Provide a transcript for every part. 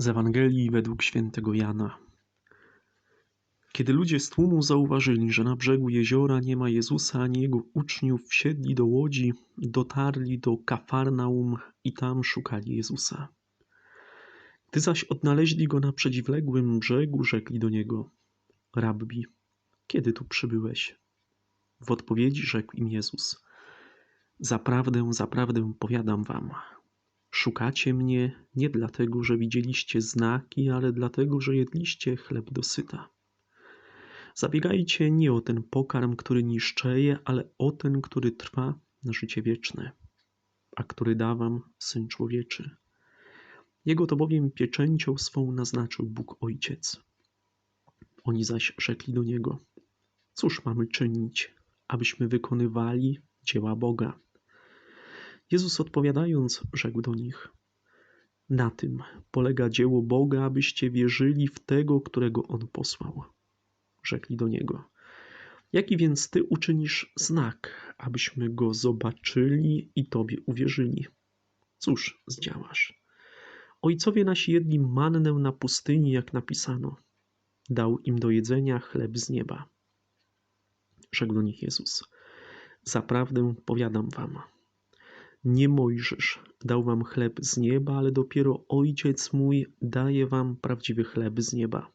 Z Ewangelii według świętego Jana. Kiedy ludzie z tłumu zauważyli, że na brzegu jeziora nie ma Jezusa ani jego uczniów, wsiedli do łodzi, dotarli do Kafarnaum i tam szukali Jezusa. Gdy zaś odnaleźli go na przeciwległym brzegu, rzekli do niego: Rabbi, kiedy tu przybyłeś? W odpowiedzi rzekł im Jezus: Zaprawdę, zaprawdę powiadam wam, Szukacie mnie nie dlatego, że widzieliście znaki, ale dlatego, że jedliście chleb dosyta. Zabiegajcie nie o ten pokarm, który niszczeje, ale o ten, który trwa na życie wieczne, a który da wam Syn Człowieczy. Jego to bowiem pieczęcią swą naznaczył Bóg Ojciec. Oni zaś rzekli do Niego, cóż mamy czynić, abyśmy wykonywali dzieła Boga? Jezus odpowiadając, rzekł do nich: Na tym polega dzieło Boga, abyście wierzyli w tego, którego on posłał. Rzekli do niego: Jaki więc ty uczynisz znak, abyśmy go zobaczyli i tobie uwierzyli? Cóż zdziałasz? Ojcowie nasi jedli mannę na pustyni, jak napisano. Dał im do jedzenia chleb z nieba. Rzekł do nich Jezus: Zaprawdę powiadam wam, nie Mojżesz dał wam chleb z nieba, ale dopiero Ojciec mój daje wam prawdziwy chleb z nieba.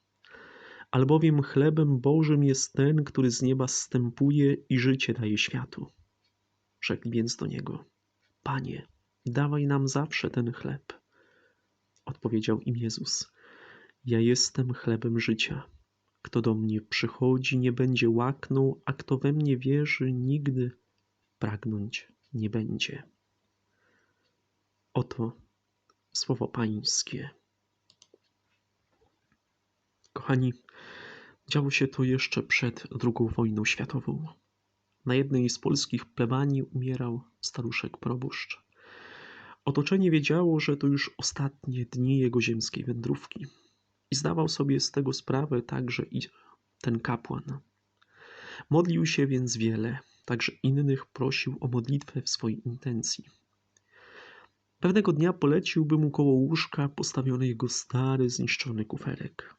Albowiem chlebem Bożym jest ten, który z nieba zstępuje i życie daje światu. Rzekli więc do niego: Panie, dawaj nam zawsze ten chleb. Odpowiedział im Jezus: Ja jestem chlebem życia. Kto do mnie przychodzi, nie będzie łaknął, a kto we mnie wierzy, nigdy pragnąć nie będzie. Oto słowo Pańskie. Kochani, działo się to jeszcze przed II wojną światową. Na jednej z polskich plebanii umierał staruszek proboszcz. Otoczenie wiedziało, że to już ostatnie dni jego ziemskiej wędrówki i zdawał sobie z tego sprawę także i ten kapłan. Modlił się więc wiele, także innych prosił o modlitwę w swojej intencji. Pewnego dnia polecił, mu koło łóżka postawiony jego stary, zniszczony kuferek.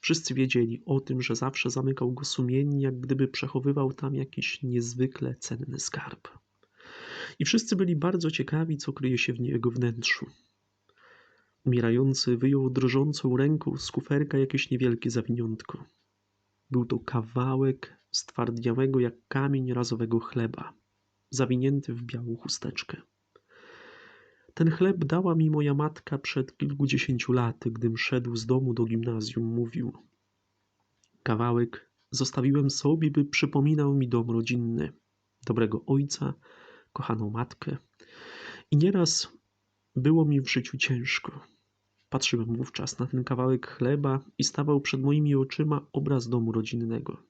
Wszyscy wiedzieli o tym, że zawsze zamykał go sumiennie, jak gdyby przechowywał tam jakiś niezwykle cenny skarb. I wszyscy byli bardzo ciekawi, co kryje się w jego wnętrzu. Umierający wyjął drżącą ręką z kuferka jakieś niewielkie zawiniątko. Był to kawałek stwardniałego jak kamień razowego chleba, zawinięty w białą chusteczkę. Ten chleb dała mi moja matka przed kilkudziesięciu laty, gdym szedł z domu do gimnazjum, mówił. Kawałek zostawiłem sobie, by przypominał mi dom rodzinny, dobrego ojca, kochaną matkę. I nieraz było mi w życiu ciężko. Patrzyłem wówczas na ten kawałek chleba i stawał przed moimi oczyma obraz domu rodzinnego.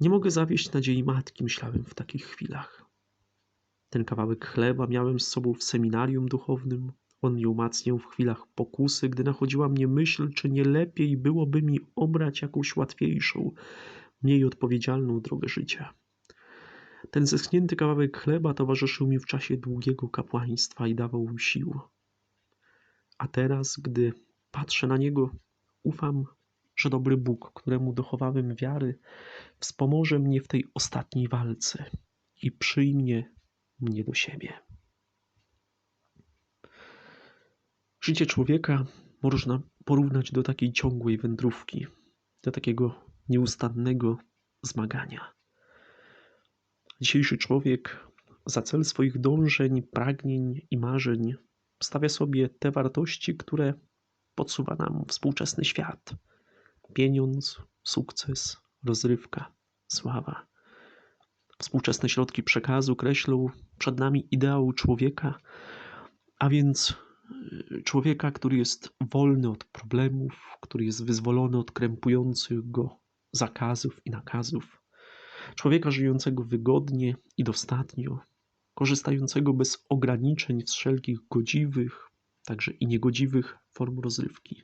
Nie mogę zawieść nadziei matki, myślałem w takich chwilach. Ten kawałek chleba miałem z sobą w seminarium duchownym. On mnie umacniał w chwilach pokusy, gdy nachodziła mnie myśl, czy nie lepiej byłoby mi obrać jakąś łatwiejszą, mniej odpowiedzialną drogę życia. Ten zeschnięty kawałek chleba towarzyszył mi w czasie długiego kapłaństwa i dawał mi sił. A teraz, gdy patrzę na niego, ufam, że dobry Bóg, któremu dochowałem wiary, wspomoże mnie w tej ostatniej walce i przyjmie mnie do siebie. Życie człowieka można porównać do takiej ciągłej wędrówki, do takiego nieustannego zmagania. Dzisiejszy człowiek za cel swoich dążeń, pragnień i marzeń stawia sobie te wartości, które podsuwa nam współczesny świat: pieniądz, sukces, rozrywka, sława. Współczesne środki przekazu kreślą przed nami ideał człowieka, a więc y, człowieka, który jest wolny od problemów, który jest wyzwolony od krępujących go zakazów i nakazów, człowieka żyjącego wygodnie i dostatnio, korzystającego bez ograniczeń z wszelkich godziwych, także i niegodziwych form rozrywki.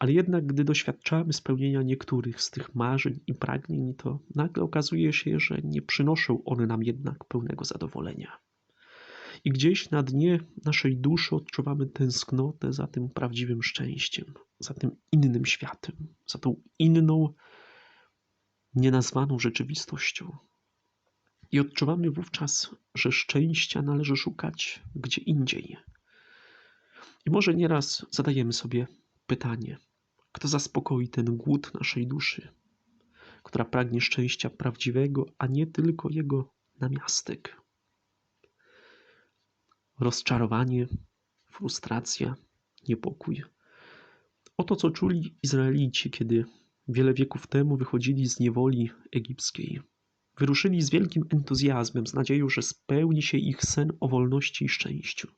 Ale jednak, gdy doświadczamy spełnienia niektórych z tych marzeń i pragnień, to nagle okazuje się, że nie przynoszą one nam jednak pełnego zadowolenia. I gdzieś na dnie naszej duszy odczuwamy tęsknotę za tym prawdziwym szczęściem, za tym innym światem, za tą inną, nienazwaną rzeczywistością. I odczuwamy wówczas, że szczęścia należy szukać gdzie indziej. I może nieraz zadajemy sobie pytanie, kto zaspokoi ten głód naszej duszy, która pragnie szczęścia prawdziwego, a nie tylko jego namiastek. Rozczarowanie, frustracja, niepokój. Oto co czuli Izraelici, kiedy wiele wieków temu wychodzili z niewoli egipskiej. Wyruszyli z wielkim entuzjazmem, z nadzieją, że spełni się ich sen o wolności i szczęściu.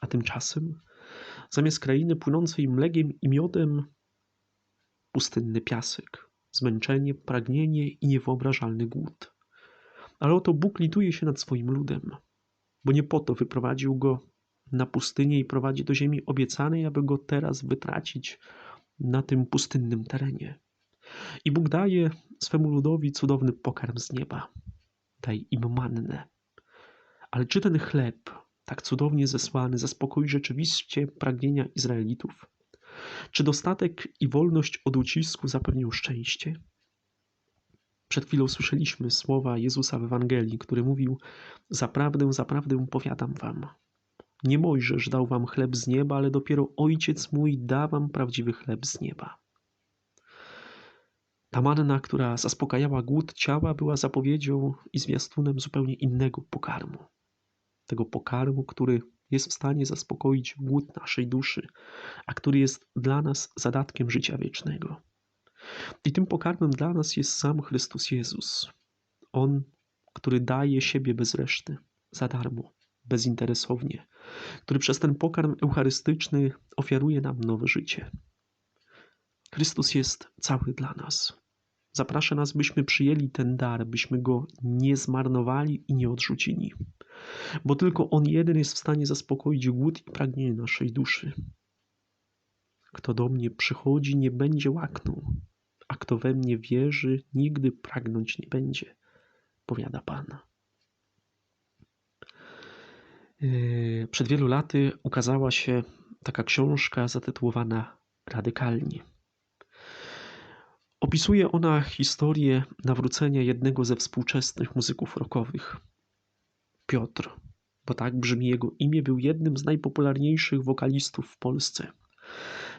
A tymczasem, zamiast krainy płynącej mlekiem i miodem, pustynny piasek, zmęczenie, pragnienie i niewyobrażalny głód. Ale oto Bóg lituje się nad swoim ludem, bo nie po to wyprowadził go na pustynię i prowadzi do ziemi obiecanej, aby go teraz wytracić na tym pustynnym terenie. I Bóg daje swemu ludowi cudowny pokarm z nieba. Daj im mannę. Ale czy ten chleb, tak cudownie zesłany, zaspokoi rzeczywiście pragnienia Izraelitów? Czy dostatek i wolność od ucisku zapewnią szczęście? Przed chwilą słyszeliśmy słowa Jezusa w Ewangelii, który mówił: Zaprawdę, zaprawdę powiadam wam. Nie Mojżesz dał wam chleb z nieba, ale dopiero Ojciec mój da wam prawdziwy chleb z nieba. Ta manna, która zaspokajała głód ciała, była zapowiedzią i zwiastunem zupełnie innego pokarmu. Tego pokarmu, który jest w stanie zaspokoić głód naszej duszy, a który jest dla nas zadatkiem życia wiecznego. I tym pokarmem dla nas jest sam Chrystus Jezus. On, który daje siebie bez reszty, za darmo, bezinteresownie, który przez ten pokarm eucharystyczny ofiaruje nam nowe życie. Chrystus jest cały dla nas. Zaprasza nas, byśmy przyjęli ten dar, byśmy go nie zmarnowali i nie odrzucili. Bo tylko On jeden jest w stanie zaspokoić głód i pragnienie naszej duszy. Kto do mnie przychodzi, nie będzie łaknął, a kto we mnie wierzy, nigdy pragnąć nie będzie, powiada Pan. Yy, przed wielu laty ukazała się taka książka zatytułowana Radykalni. Opisuje ona historię nawrócenia jednego ze współczesnych muzyków rockowych. Piotr, bo tak brzmi jego imię, był jednym z najpopularniejszych wokalistów w Polsce.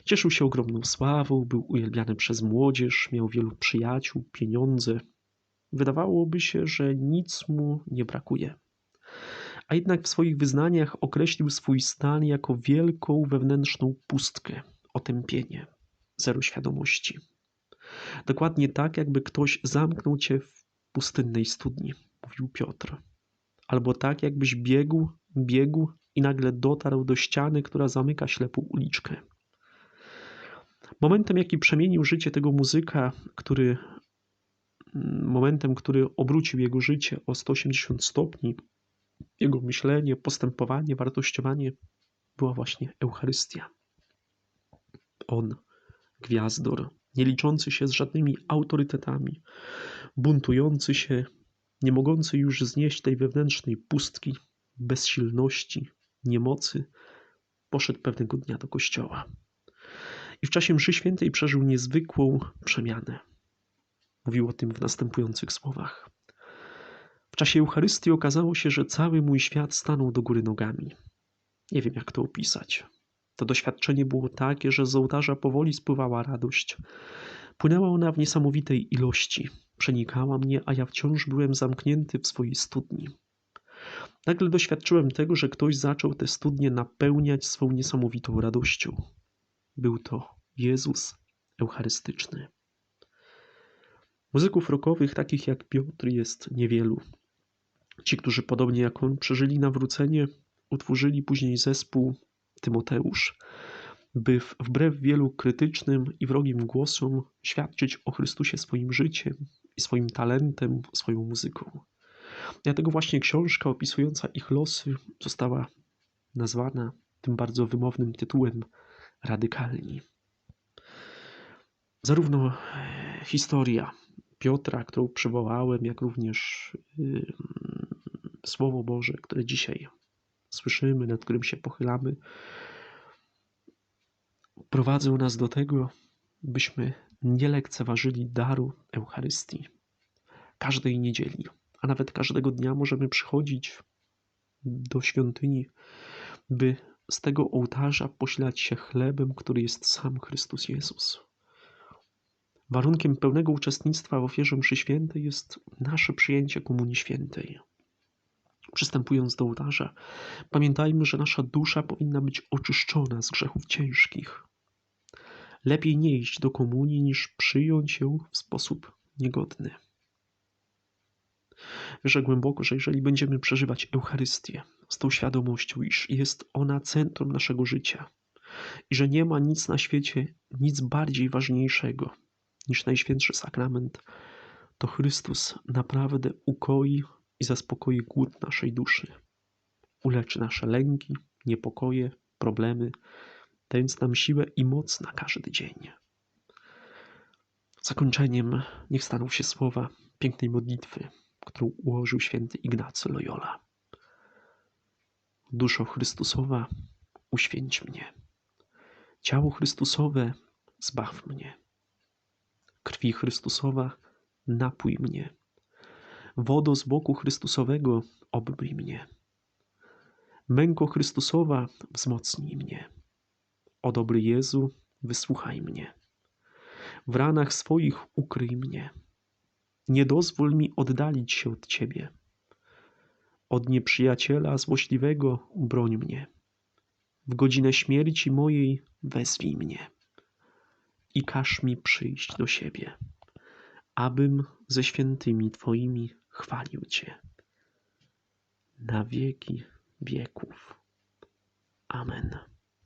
Cieszył się ogromną sławą, był uwielbiany przez młodzież, miał wielu przyjaciół, pieniądze. Wydawałoby się, że nic mu nie brakuje. A jednak w swoich wyznaniach określił swój stan jako wielką wewnętrzną pustkę, otępienie, zero świadomości. Dokładnie tak, jakby ktoś zamknął cię w pustynnej studni, mówił Piotr. Albo tak, jakbyś biegł, biegł i nagle dotarł do ściany, która zamyka ślepą uliczkę. Momentem, jaki przemienił życie tego muzyka, który momentem, który obrócił jego życie o 180 stopni, jego myślenie, postępowanie, wartościowanie, była właśnie Eucharystia. On, gwiazdor, nie liczący się z żadnymi autorytetami, buntujący się, nie mogący już znieść tej wewnętrznej pustki, bezsilności, niemocy, poszedł pewnego dnia do kościoła. I w czasie mszy świętej przeżył niezwykłą przemianę. Mówił o tym w następujących słowach. W czasie Eucharystii okazało się, że cały mój świat stanął do góry nogami. Nie wiem, jak to opisać. To doświadczenie było takie, że z ołtarza powoli spływała radość. Płynęła ona w niesamowitej ilości. Przenikała mnie, a ja wciąż byłem zamknięty w swojej studni. Nagle doświadczyłem tego, że ktoś zaczął tę studnię napełniać swą niesamowitą radością. Był to Jezus Eucharystyczny. Muzyków rockowych, takich jak Piotr, jest niewielu. Ci, którzy podobnie jak on przeżyli nawrócenie, utworzyli później zespół Tymoteusz, by wbrew wielu krytycznym i wrogim głosom świadczyć o Chrystusie swoim życiem i swoim talentem, swoją muzyką. Dlatego właśnie książka opisująca ich losy została nazwana tym bardzo wymownym tytułem Radykalni. Zarówno historia Piotra, którą przywołałem, jak również Słowo Boże, które dzisiaj słyszymy, nad którym się pochylamy, prowadzą nas do tego, byśmy nie lekceważyli daru Eucharystii. Każdej niedzieli, a nawet każdego dnia możemy przychodzić do świątyni, by z tego ołtarza posilać się chlebem, który jest sam Chrystus Jezus. Warunkiem pełnego uczestnictwa w ofierze mszy świętej jest nasze przyjęcie Komunii Świętej. Przystępując do ołtarza, pamiętajmy, że nasza dusza powinna być oczyszczona z grzechów ciężkich. Lepiej nie iść do komunii, niż przyjąć ją w sposób niegodny. Wierzę głęboko, że jeżeli będziemy przeżywać Eucharystię z tą świadomością, iż jest ona centrum naszego życia i że nie ma nic na świecie, nic bardziej ważniejszego niż Najświętszy Sakrament, to Chrystus naprawdę ukoi i zaspokoi głód naszej duszy. Uleczy nasze lęki, niepokoje, problemy, dając nam siłę i moc na każdy dzień. Zakończeniem niech staną się słowa pięknej modlitwy, którą ułożył święty Ignacy Loyola. Duszo Chrystusowa, uświęć mnie. Ciało Chrystusowe, zbaw mnie. Krwi Chrystusowa, napój mnie. Wodo z boku Chrystusowego, obmyj mnie. Męko Chrystusowa, wzmocnij mnie. O dobry Jezu, wysłuchaj mnie. W ranach swoich ukryj mnie. Nie dozwól mi oddalić się od Ciebie. Od nieprzyjaciela złośliwego broń mnie. W godzinę śmierci mojej wezwij mnie i każ mi przyjść do siebie, abym ze świętymi Twoimi chwalił Cię. Na wieki wieków. Amen.